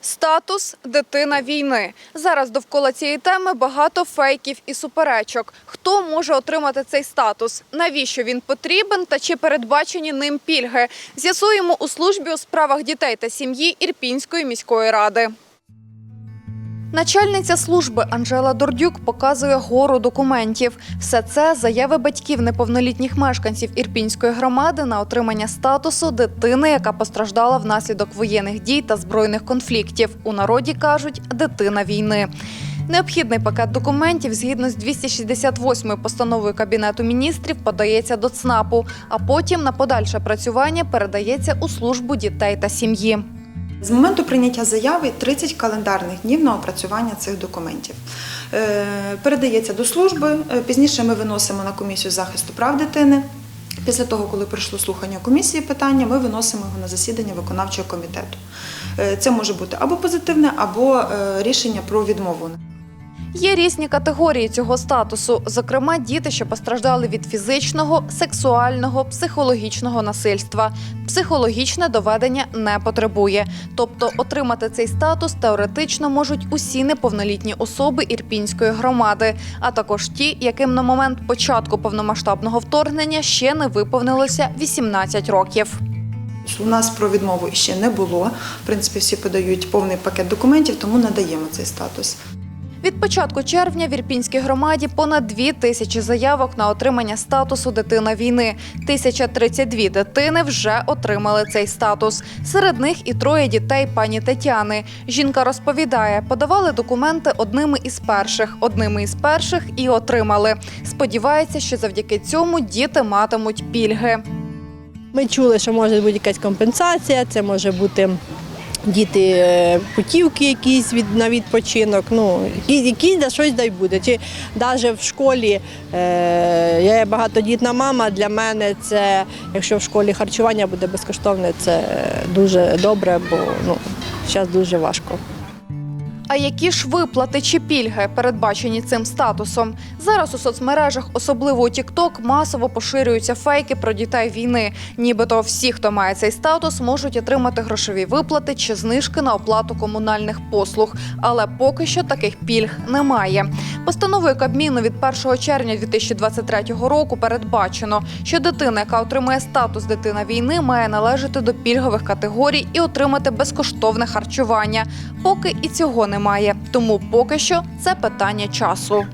Статус дитина війни. Зараз довкола цієї теми багато фейків і суперечок. Хто може отримати цей статус? Навіщо він потрібен та чи передбачені ним пільги? З'ясуємо у службі у справах дітей та сім'ї Ірпінської міської ради. Начальниця служби Анжела Дордюк показує гору документів. Все це заяви батьків неповнолітніх мешканців Ірпінської громади на отримання статусу дитини, яка постраждала внаслідок воєнних дій та збройних конфліктів. У народі кажуть дитина війни. Необхідний пакет документів згідно з 268 постановою Кабінету міністрів подається до ЦНАПу, а потім на подальше працювання передається у службу дітей та сім'ї. З моменту прийняття заяви 30 календарних днів на опрацювання цих документів. Е, Передається до служби. е, Пізніше ми виносимо на комісію захисту прав дитини. Після того, коли пройшло слухання комісії питання, ми виносимо його на засідання виконавчого комітету. Е, Це може бути або позитивне, або рішення про відмову. Є різні категорії цього статусу, зокрема, діти, що постраждали від фізичного, сексуального, психологічного насильства. Психологічне доведення не потребує. Тобто отримати цей статус теоретично можуть усі неповнолітні особи Ірпінської громади, а також ті, яким на момент початку повномасштабного вторгнення ще не виповнилося 18 років. У нас про відмову ще не було. В принципі, всі подають повний пакет документів, тому надаємо цей статус. Від початку червня в Ірпінській громаді понад дві тисячі заявок на отримання статусу дитина війни. 1032 дитини вже отримали цей статус. Серед них і троє дітей пані Тетяни. Жінка розповідає, подавали документи одними із перших, одними із перших і отримали. Сподівається, що завдяки цьому діти матимуть пільги. Ми чули, що може бути якась компенсація, це може бути діти е, путівки якісь від, на відпочинок, ну, якісь да щось дай буде. Чи навіть в школі е, я багатодітна мама, для мене це, якщо в школі харчування буде безкоштовне, це дуже добре, бо ну, зараз дуже важко. А які ж виплати чи пільги передбачені цим статусом? Зараз у соцмережах, особливо у TikTok, масово поширюються фейки про дітей війни. Нібито всі, хто має цей статус, можуть отримати грошові виплати чи знижки на оплату комунальних послуг. Але поки що таких пільг немає. Постановою Кабміну від 1 червня 2023 року передбачено, що дитина, яка отримує статус дитина війни, має належати до пільгових категорій і отримати безкоштовне харчування. Поки і цього немає. Тому поки що це питання часу.